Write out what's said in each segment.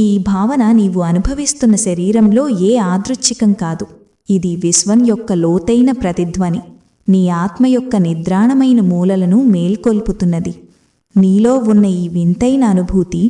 ఈ భావన నీవు అనుభవిస్తున్న శరీరంలో ఏ ఆదృచ్ఛికం కాదు. ఇది విశ్వం యొక్క లోతైన ప్రతిధ్వని. నీ ఆత్మ యొక్క నిద్రాణమైన మూలలను మేల్కొల్పుతున్నది. నీలో ఉన్న ఈ వింతైన అనుభూతి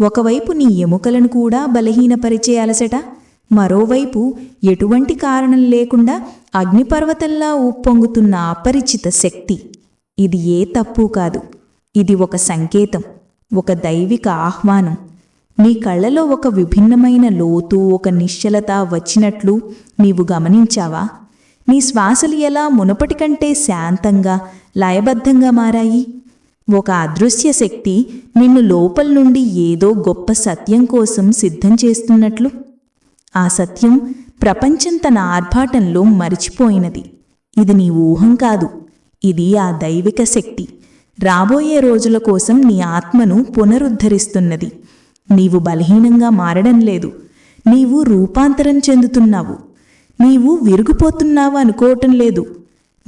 ఒకవైపు నీ ఎముకలను కూడా బలహీనపరిచే అలసట మరోవైపు ఎటువంటి కారణం లేకుండా అగ్నిపర్వతంలా ఉప్పొంగుతున్న అపరిచిత శక్తి. ఇది ఏ తప్పు కాదు. ఇది ఒక సంకేతం ఒక దైవిక ఆహ్వానం. నీ కళ్ళలో ఒక విభిన్నమైన లోతు ఒక నిశ్చలత వచ్చినట్లు నీవు గమనించావా? నీ శ్వాసలు ఎలా మునపటి కంటే శాంతంగా లయబద్ధంగా మారాయి? ఒక అదృశ్య శక్తి నిన్ను లోపల నుండి ఏదో గొప్ప సత్యం కోసం సిద్ధం చేస్తున్నట్లు? ఆ సత్యం ప్రపంచం తన ఆర్భాటంలో మరిచిపోయినది. ఇది నీ ఊహం కాదు. ఇది ఆ దైవిక శక్తి. రాబోయే రోజుల కోసం నీ ఆత్మను పునరుద్ధరిస్తున్నది. నీవు బలహీనంగా మారడం లేదు. నీవు రూపాంతరం చెందుతున్నావు. నీవు విరిగిపోతున్నావు అనుకోవటం లేదు.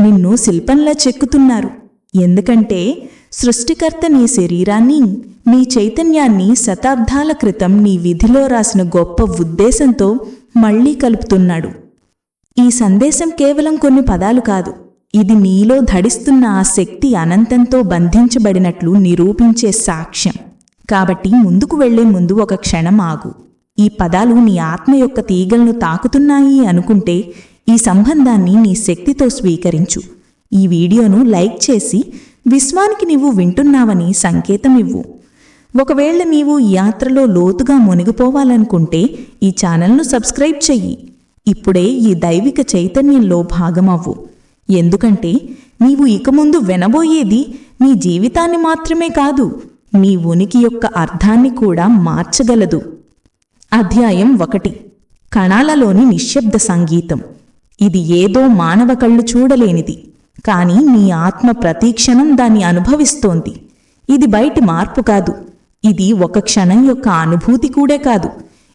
నిన్ను శిల్పంలా చెక్కుతున్నారు. ఎందుకంటే సృష్టికర్త నీ శరీరాన్ని నీ చైతన్యాన్ని శతాబ్దాల క్రితం నీ విధిలో రాసిన గొప్ప ఉద్దేశంతో మళ్ళీ కలుపుతున్నాడు. ఈ సందేశం కేవలం కొన్ని పదాలు కాదు. ఇది నీలో ధడిస్తున్న ఆ శక్తి అనంతంతో బంధించబడినట్లు నిరూపించే సాక్ష్యం. కాబట్టి ముందుకు వెళ్ళే ముందు ఒక క్షణం ఆగు. ఈ పదాలు నీ ఆత్మ యొక్క తీగలను తాకుతున్నాయి అనుకుంటే ఈ సంబంధాన్ని నీ శక్తితో స్వీకరించు. ఈ వీడియోను లైక్ చేసి విశ్వానికి నీవు వింటున్నావని సంకేతం ఇవ్వు ఒకవేళ నీవు ఈ యాత్రలో లోతుగా మునిగిపోవాలనుకుంటే ఈ ఛానల్ను సబ్స్క్రైబ్ చెయ్యి. ఇప్పుడే ఈ దైవిక చైతన్యంలో భాగమవ్వు. ఎందుకంటే నీవు ఇక ముందు వినబోయేది నీ జీవితాన్ని మాత్రమే కాదు మీ ఉనికి యొక్క అర్థాన్ని కూడా మార్చగలదు. అధ్యాయం ఒకటి. కణాలలోని నిశ్శబ్ద సంగీతం. ఇది ఏదో మానవ కళ్ళు చూడలేనిది. కానీ మీ ఆత్మ ప్రతీక్షణం దాన్ని అనుభవిస్తోంది. ఇది బయటి మార్పు కాదు. ఇది ఒక క్షణం యొక్క అనుభూతి కూడా కాదు.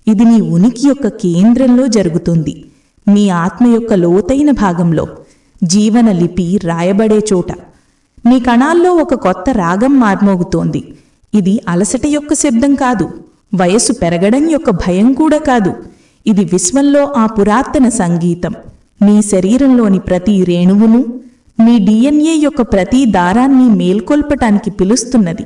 ఇది మీ ఉనికి యొక్క కేంద్రంలో జరుగుతుంది. మీ ఆత్మ యొక్క లోతైన భాగంలో. జీవన లిపి రాయబడే చోట. మీ కణాల్లో ఒక కొత్త రాగం మార్మోగుతోంది. ఇది అలసట యొక్క శబ్దం కాదు. వయస్సు పెరగడం యొక్క భయం కూడా కాదు. ఇది విశ్వంలో ఆ పురాతన సంగీతం. మీ శరీరంలోని ప్రతి రేణువును మీ డిఎన్ఏ యొక్క ప్రతి దారాన్ని మేల్కొల్పటానికి పిలుస్తున్నది.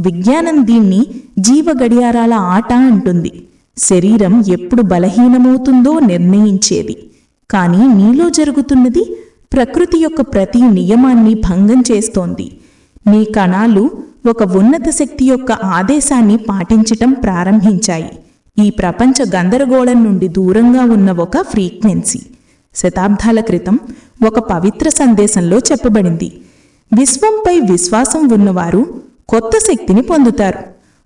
విజ్ఞానం దీన్ని జీవ గడియారాల ఆట అంటుంది. శరీరం ఎప్పుడు బలహీనమవుతుందో నిర్ణయించేది. కానీ మీలో జరుగుతున్నది ప్రకృతి యొక్క ప్రతి నియమాన్ని భంగం చేస్తోంది. మీ కణాలు ఒక ఉన్నత శక్తి యొక్క ఆదేశాన్ని పాటించటం ప్రారంభించాయి. ఈ ప్రపంచ గందరగోళం నుండి దూరంగా ఉన్న ఒక ఫ్రీక్వెన్సీ. శతాబ్దాల క్రితం ఒక పవిత్ర సందేశంలో చెప్పబడింది. విశ్వంపై విశ్వాసం ఉన్నవారు కొత్త శక్తిని పొందుతారు.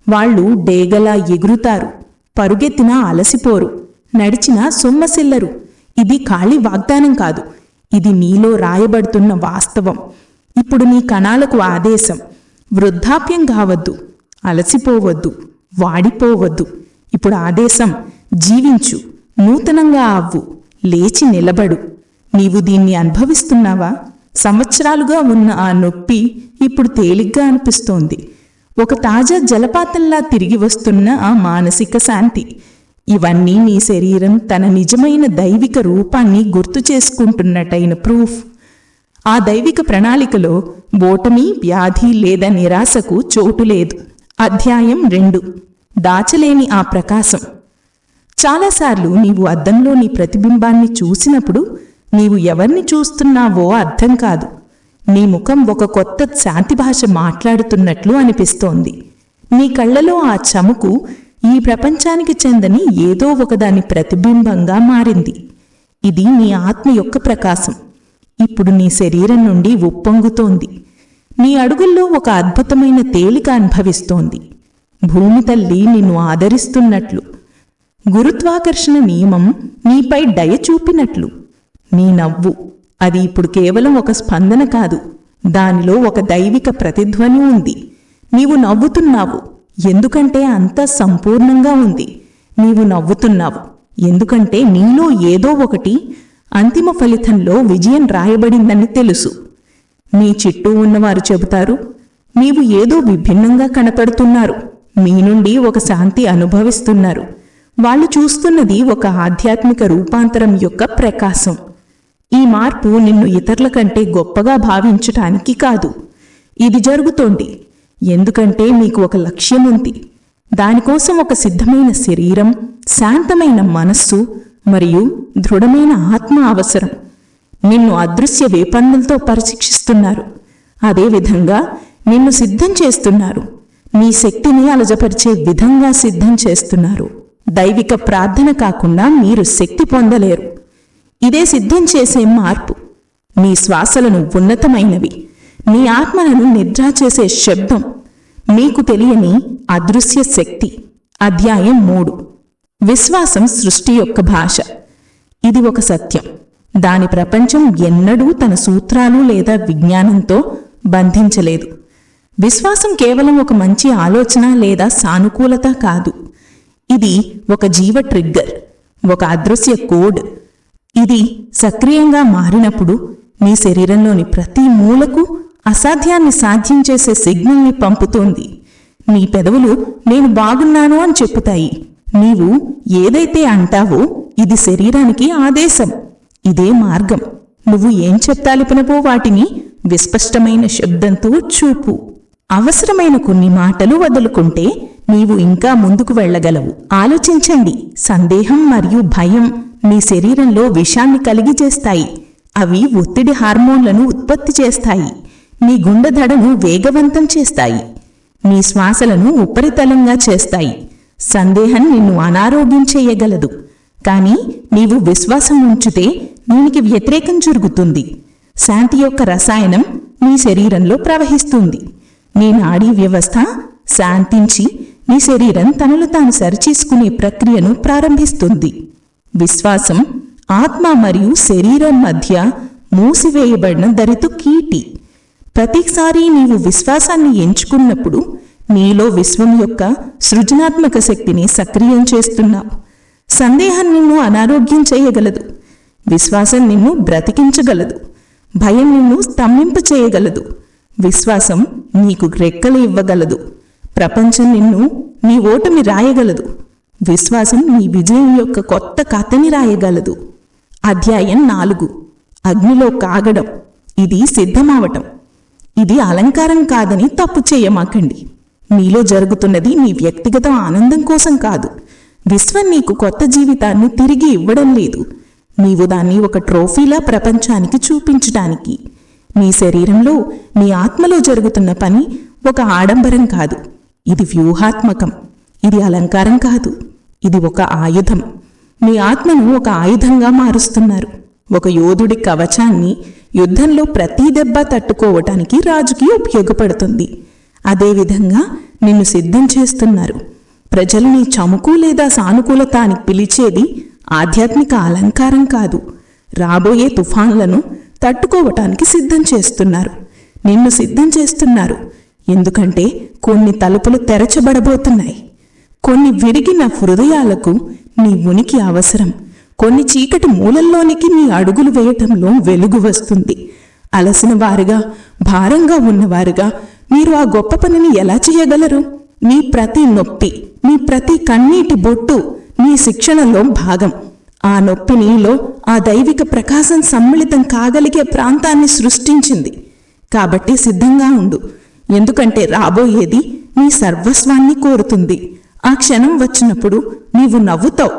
వాళ్ళు డేగలా ఎగురుతారు. పరుగెత్తినా అలసిపోరు. నడిచినా సొమ్మసిల్లరు. ఇది ఖాళీ వాగ్దానం కాదు. ఇది నీలో రాయబడుతున్న వాస్తవం. ఇప్పుడు నీ కణాలకు ఆదేశం. వృద్ధాప్యం కావద్దు అలసిపోవద్దు వాడిపోవద్దు. ఇప్పుడు ఆదేశం జీవించు నూతనంగా అవ్వు లేచి నిలబడు. నీవు దీన్ని అనుభవిస్తున్నావా? సంవత్సరాలుగా ఉన్న ఆ నొప్పి ఇప్పుడు తేలిగ్గా అనిపిస్తోంది. ఒక తాజా జలపాతంలా తిరిగి వస్తున్న ఆ మానసిక శాంతి. ఇవన్నీ నీ శరీరం తన నిజమైన దైవిక రూపాన్ని గుర్తు చేసుకుంటున్నట్టయిన ప్రూఫ్. ఆ దైవిక ప్రణాళికలో ఓటమి వ్యాధి లేదా నిరాశకు చోటు లేదు. అధ్యాయం రెండు. దాచలేని ఆ ప్రకాశం. చాలాసార్లు నీవు అద్దంలో నీ ప్రతిబింబాన్ని చూసినప్పుడు నీవు ఎవరిని చూస్తున్నావో అర్థం కాదు. నీ ముఖం ఒక కొత్త శాంతి భాష మాట్లాడుతున్నట్లు అనిపిస్తోంది. నీ కళ్ళలో ఆ చముకు ఈ ప్రపంచానికి చెందని ఏదో ఒకదాని ప్రతిబింబంగా మారింది. ఇది నీ ఆత్మ యొక్క ప్రకాశం. ఇప్పుడు నీ శరీరం నుండి ఉప్పొంగుతోంది. నీ అడుగుల్లో ఒక అద్భుతమైన తేలిక అనుభవిస్తోంది. భూమి తల్లి నిన్ను ఆదరిస్తున్నట్లు. గురుత్వాకర్షణ నియమం నీపై దయ చూపినట్లు. నీ నవ్వు అది ఇప్పుడు కేవలం ఒక స్పందన కాదు. దానిలో ఒక దైవిక ప్రతిధ్వని ఉంది. నీవు నవ్వుతున్నావు. ఎందుకంటే అంత సంపూర్ణంగా ఉంది. నీవు నవ్వుతున్నావు. ఎందుకంటే నీలో ఏదో ఒకటి అంతిమ ఫలితంలో విజయం రాయబడిందని తెలుసు. మీ చుట్టూ ఉన్నవారు చెబుతారు నీవు ఏదో విభిన్నంగా కనపడుతున్నారు. మీ నుండి ఒక శాంతి అనుభవిస్తున్నారు. వాళ్ళు చూస్తున్నది ఒక ఆధ్యాత్మిక రూపాంతరం యొక్క ప్రకాశం. ఈ మార్పు నిన్ను ఇతరుల కంటే గొప్పగా భావించటానికి కాదు. ఇది జరుగుతోంది. ఎందుకంటే మీకు ఒక లక్ష్యం ఉంది దానికోసం ఒక సిద్ధమైన శరీరం శాంతమైన మనస్సు మరియు దృఢమైన ఆత్మ అవసరం. నిన్ను అదృశ్య వేపన్నులతో పరిశిక్షిస్తున్నారు. అదేవిధంగా నిన్ను సిద్ధం చేస్తున్నారు. నీ శక్తిని అలజపరిచే విధంగా సిద్ధం చేస్తున్నారు. దైవిక ప్రార్థన కాకుండా మీరు శక్తి పొందలేరు. ఇదే సిద్ధం చేసే మార్పు. మీ శ్వాసలను ఉన్నతమైనవి. మీ ఆత్మలను నిద్ర చేసే శబ్దం. మీకు తెలియని అదృశ్య శక్తి. అధ్యాయం మూడు. విశ్వాసం సృష్టి యొక్క భాష. ఇది ఒక సత్యం. దాని ప్రపంచం ఎన్నడూ తన సూత్రాలు లేదా విజ్ఞానంతో బంధించలేదు. విశ్వాసం కేవలం ఒక మంచి ఆలోచన లేదా సానుకూలత కాదు. ఇది ఒక జీవ ట్రిగ్గర్ ఒక అదృశ్య కోడ్. ఇది సక్రియంగా మారినప్పుడు మీ శరీరంలోని ప్రతి మూలకు అసాధ్యాన్ని సాధ్యం చేసే సిగ్నల్ని పంపుతోంది. మీ పెదవులు నేను బాగున్నాను అని చెప్పుతాయి నీవు ఏదైతే అంటావో ఇది శరీరానికి ఆదేశం. ఇదే మార్గం. నువ్వు ఏం చెప్తాలిపినవో వాటిని? విస్పష్టమైన శబ్దంతో చూపు. అవసరమైన కొన్ని మాటలు వదులుకుంటే నీవు ఇంకా ముందుకు వెళ్ళగలవు. ఆలోచించండి. సందేహం మరియు భయం మీ శరీరంలో విషాన్ని కలిగి చేస్తాయి. అవి ఒత్తిడి హార్మోన్లను ఉత్పత్తి చేస్తాయి. మీ గుండె దడను వేగవంతం చేస్తాయి. మీ శ్వాసలను ఉపరితలంగా చేస్తాయి. సందేహం నిన్ను అనారోగ్యం చేయగలదు. కానీ నీవు విశ్వాసం ఉంచితే దీనికి వ్యతిరేకం జరుగుతుంది. శాంతి యొక్క రసాయనం నీ శరీరంలో ప్రవహిస్తుంది. నీ నాడీ వ్యవస్థ శాంతించి నీ శరీరం తనను తాను సరిచేసుకునే ప్రక్రియను ప్రారంభిస్తుంది. విశ్వాసం ఆత్మ మరియు శరీరం మధ్య మూసివేయబడిన దరితు కీటి. ప్రతిసారి నీవు విశ్వాసాన్ని ఎంచుకున్నప్పుడు నీలో విశ్వం యొక్క సృజనాత్మక శక్తిని సక్రియం చేస్తున్నావు. సందేహం నిన్ను అనారోగ్యం చేయగలదు. విశ్వాసం నిన్ను బ్రతికించగలదు. భయం నిన్ను స్తంభింప చేయగలదు. విశ్వాసం నీకు రెక్కలు ఇవ్వగలదు. ప్రపంచం నిన్ను నీ ఓటమి రాయగలదు. విశ్వాసం నీ విజయం యొక్క కొత్త కథని రాయగలదు. అధ్యాయం నాలుగు. అగ్నిలో కాగడం. ఇది సిద్ధమావటం. ఇది అలంకారం కాదని తప్పు చేయమాకండి. నీలో జరుగుతున్నది నీ వ్యక్తిగత ఆనందం కోసం కాదు. విశ్వం నీకు కొత్త జీవితాన్ని తిరిగి ఇవ్వడం లేదు. నీవు దాన్ని ఒక ట్రోఫీలా ప్రపంచానికి చూపించటానికి. నీ శరీరంలో నీ ఆత్మలో జరుగుతున్న పని ఒక ఆడంబరం కాదు. ఇది వ్యూహాత్మకం. ఇది అలంకారం కాదు. ఇది ఒక ఆయుధం. మీ ఆత్మను ఒక ఆయుధంగా మారుస్తున్నారు. ఒక యోధుడి కవచాన్ని యుద్ధంలో ప్రతి దెబ్బ తట్టుకోవటానికి రాజుకి ఉపయోగపడుతుంది. అదేవిధంగా నిన్ను సిద్ధం చేస్తున్నారు. ప్రజల్ని చముకు లేదా సానుకూలత అని పిలిచేది ఆధ్యాత్మిక అలంకారం కాదు. రాబోయే తుఫాన్లను తట్టుకోవటానికి సిద్ధం చేస్తున్నారు. నిన్ను సిద్ధం చేస్తున్నారు. ఎందుకంటే కొన్ని తలుపులు తెరచబడబోతున్నాయి. కొన్ని విరిగిన హృదయాలకు నీ ఉనికి అవసరం. కొన్ని చీకటి మూలల్లోనికి నీ అడుగులు వేయటంలో వెలుగు వస్తుంది. అలసిన వారుగా భారంగా ఉన్నవారుగా మీరు ఆ గొప్ప పనిని ఎలా చేయగలరు? మీ ప్రతి నొప్పి మీ ప్రతి కన్నీటి బొట్టు మీ శిక్షణలో భాగం. ఆ నొప్పి నీలో ఆ దైవిక ప్రకాశం సమ్మిళితం కాగలిగే ప్రాంతాన్ని సృష్టించింది. కాబట్టి సిద్ధంగా ఉండు. ఎందుకంటే రాబోయేది నీ సర్వస్వాన్ని కోరుతుంది. ఆ క్షణం వచ్చినప్పుడు నీవు నవ్వుతావు.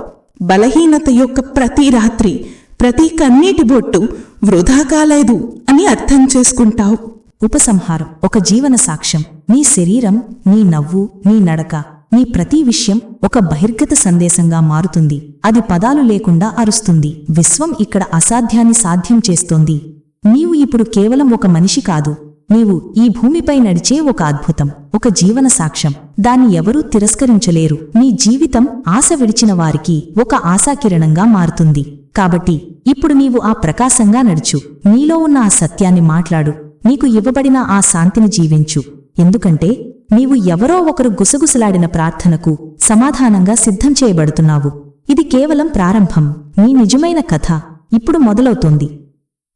బలహీనత యొక్క ప్రతి రాత్రి ప్రతి కన్నీటి బొట్టు వృధా కాలేదు అని అర్థం చేసుకుంటావు. ఉపసంహారం ఒక జీవన సాక్ష్యం. నీ శరీరం నీ నవ్వు నీ నడక నీ ప్రతి విషయం ఒక బహిర్గత సందేశంగా మారుతుంది. అది పదాలు లేకుండా అరుస్తుంది. విశ్వం ఇక్కడ అసాధ్యాన్ని సాధ్యం చేస్తోంది. నీవు ఇప్పుడు కేవలం ఒక మనిషి కాదు. నీవు ఈ భూమిపై నడిచే ఒక అద్భుతం ఒక జీవన సాక్ష్యం. దాన్ని ఎవరూ తిరస్కరించలేరు. నీ జీవితం ఆశ విడిచిన వారికి ఒక ఆశాకిరణంగా మారుతుంది. కాబట్టి ఇప్పుడు నీవు ఆ ప్రకాశంగా నడుచు. నీలో ఉన్న ఆ సత్యాన్ని మాట్లాడు. నీకు ఇవ్వబడిన ఆ శాంతిని జీవించు. ఎందుకంటే నీవు ఎవరో ఒకరు గుసగుసలాడిన ప్రార్థనకు సమాధానంగా సిద్ధం చేయబడుతున్నావు. ఇది కేవలం ప్రారంభం. నీ నిజమైన కథ ఇప్పుడు మొదలవుతోంది.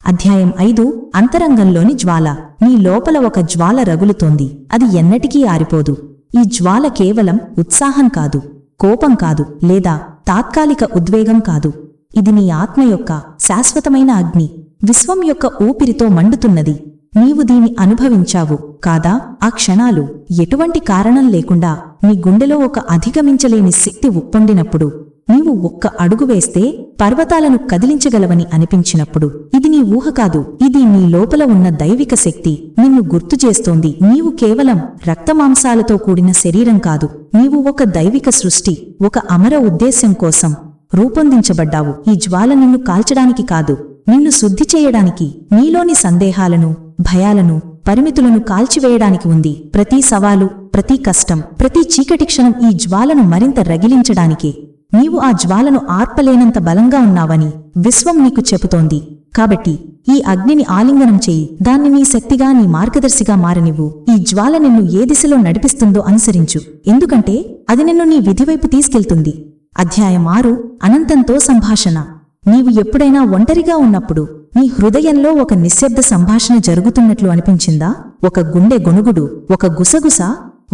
అధ్యాయం ఐదు అంతరంగంలోని జ్వాల. నీ లోపల ఒక జ్వాల రగులుతోంది. అది ఎన్నటికీ ఆరిపోదు. ఈ జ్వాల కేవలం ఉత్సాహం కాదు కోపం కాదు లేదా తాత్కాలిక ఉద్వేగం కాదు. ఇది నీ ఆత్మ యొక్క శాశ్వతమైన అగ్ని. విశ్వం యొక్క ఊపిరితో మండుతున్నది. నీవు దీని అనుభవించావు. కాదా? ఆ క్షణాలు ఎటువంటి కారణం లేకుండా నీ గుండెలో ఒక అధిగమించలేని శక్తి ఉప్పొండినప్పుడు నీవు ఒక్క అడుగు వేస్తే పర్వతాలను కదిలించగలవని అనిపించినప్పుడు ఇది నీ ఊహ కాదు. ఇది నీ లోపల ఉన్న దైవిక శక్తి. నిన్ను గుర్తు చేస్తోంది నీవు కేవలం రక్తమాంసాలతో కూడిన శరీరం కాదు. నీవు ఒక దైవిక సృష్టి ఒక అమర ఉద్దేశ్యం కోసం రూపొందించబడ్డావు. ఈ జ్వాల నిన్ను కాల్చడానికి కాదు నిన్ను శుద్ధి చేయడానికి నీలోని సందేహాలను భయాలను పరిమితులను కాల్చివేయడానికి ఉంది. ప్రతి సవాలు ప్రతి కష్టం ప్రతి చీకటి క్షణం ఈ జ్వాలను మరింత రగిలించడానికే. నీవు ఆ జ్వాలను ఆర్పలేనంత బలంగా ఉన్నావని విశ్వం నీకు చెబుతోంది. కాబట్టి ఈ అగ్నిని ఆలింగనం చేయి. దాన్ని నీ శక్తిగా నీ మార్గదర్శిగా మారనివ్వు. ఈ జ్వాల నిన్ను ఏ దిశలో నడిపిస్తుందో అనుసరించు. ఎందుకంటే అది నిన్ను నీ విధివైపు తీసుకెళ్తుంది. అధ్యాయం ఆరు అనంతంతో సంభాషణ. నీవు ఎప్పుడైనా ఒంటరిగా ఉన్నప్పుడు నీ హృదయంలో ఒక నిశ్శబ్ద సంభాషణ జరుగుతున్నట్లు అనిపించిందా? ఒక గుండె గొనుగుడు ఒక గుసగుస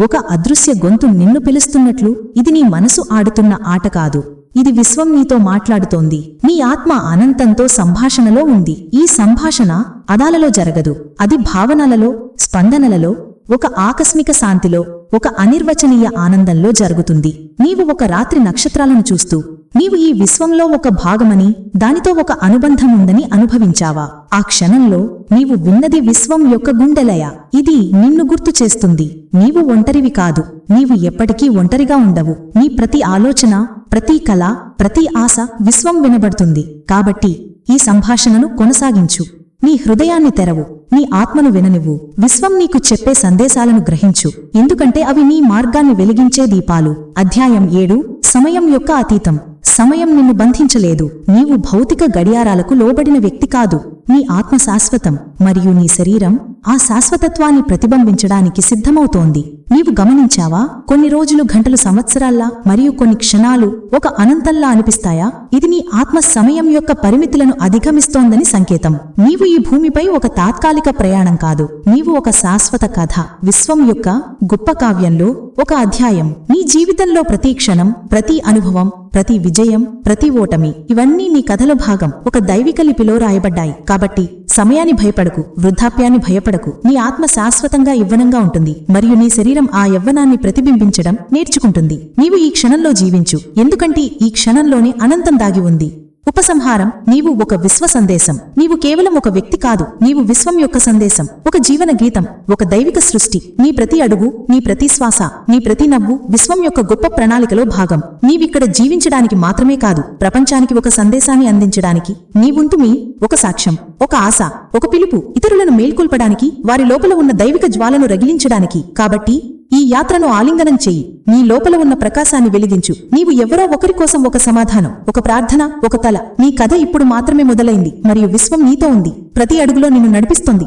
ఒక అదృశ్య గొంతు నిన్ను పిలుస్తున్నట్లు ఇది నీ మనసు ఆడుతున్న ఆట కాదు. ఇది విశ్వం నీతో మాట్లాడుతోంది. నీ ఆత్మ అనంతంతో సంభాషణలో ఉంది. ఈ సంభాషణ అదాలలో జరగదు. అది భావనలలో స్పందనలలో ఒక ఆకస్మిక శాంతిలో ఒక అనిర్వచనీయ ఆనందంలో జరుగుతుంది. నీవు ఒక రాత్రి నక్షత్రాలను చూస్తూ నీవు ఈ విశ్వంలో ఒక భాగమని దానితో ఒక అనుబంధం ఉందని అనుభవించావా? ఆ క్షణంలో నీవు విన్నది విశ్వం యొక్క గుండెలయ. ఇది నిన్ను గుర్తు చేస్తుంది. నీవు ఒంటరివి కాదు. నీవు ఎప్పటికీ ఒంటరిగా ఉండవు. నీ ప్రతి ఆలోచన ప్రతి కళ ప్రతి ఆశ విశ్వం వినబడుతుంది. కాబట్టి ఈ సంభాషణను కొనసాగించు. నీ హృదయాన్ని తెరవు. నీ ఆత్మను విననివ్వు. విశ్వం నీకు చెప్పే సందేశాలను గ్రహించు. ఎందుకంటే అవి నీ మార్గాన్ని వెలిగించే దీపాలు. అధ్యాయం ఏడు సమయం యొక్క అతీతం. సమయం నిన్ను బంధించలేదు. నీవు భౌతిక గడియారాలకు లోబడిన వ్యక్తి కాదు. నీ ఆత్మ శాశ్వతం మరియు నీ శరీరం ఆ శాశ్వతత్వాన్ని ప్రతిబింబించడానికి సిద్ధమవుతోంది. నీవు గమనించావా? కొన్ని రోజులు గంటలు సంవత్సరాల్లా మరియు కొన్ని క్షణాలు ఒక అనంతంలా అనిపిస్తాయా? ఇది నీ ఆత్మ సమయం యొక్క పరిమితులను అధిగమిస్తోందని సంకేతం. నీవు ఈ భూమిపై ఒక తాత్కాలిక ప్రయాణం కాదు. నీవు ఒక శాశ్వత కథ. విశ్వం యొక్క గొప్ప కావ్యంలో ఒక అధ్యాయం. నీ జీవితంలో ప్రతి క్షణం ప్రతి అనుభవం ప్రతి విజయం ప్రతి ఓటమి ఇవన్నీ నీ కథల భాగం. ఒక దైవిక లిపిలో రాయబడ్డాయి. కాబట్టి సమయాన్ని భయపడకు వృద్ధాప్యాన్ని భయపడకు. నీ ఆత్మ శాశ్వతంగా యవ్వనంగా ఉంటుంది మరియు నీ శరీరం ఆ యవ్వనాన్ని ప్రతిబింబించడం నేర్చుకుంటుంది. నీవు ఈ క్షణంలో జీవించు ఎందుకంటే ఈ క్షణంలోనే అనంతం దాగి ఉంది. ఉపసంహారం నీవు ఒక విశ్వ సందేశం. నీవు కేవలం ఒక వ్యక్తి కాదు నీవు విశ్వం యొక్క సందేశం. ఒక జీవన గీతం ఒక దైవిక సృష్టి. నీ ప్రతి అడుగు నీ ప్రతి శ్వాస నీ ప్రతి నవ్వు విశ్వం యొక్క గొప్ప ప్రణాళికలో భాగం. నీవిక్కడ జీవించడానికి మాత్రమే కాదు ప్రపంచానికి ఒక సందేశాన్ని అందించడానికి నీవుంటుమి ఒక సాక్ష్యం ఒక ఆశ ఒక పిలుపు. ఇతరులను మేల్కొల్పడానికి వారి లోపల ఉన్న దైవిక జ్వాలను రగిలించడానికి. కాబట్టి ఈ యాత్రను ఆలింగనం చెయ్యి నీ లోపల ఉన్న ప్రకాశాన్ని వెలిగించు. నీవు ఎవరో ఒకరి కోసం ఒక సమాధానం ఒక ప్రార్థన ఒక తల. నీ కథ ఇప్పుడు మాత్రమే మొదలైంది మరియు విశ్వం నీతో ఉంది. ప్రతి అడుగులో నిన్ను నడిపిస్తుంది.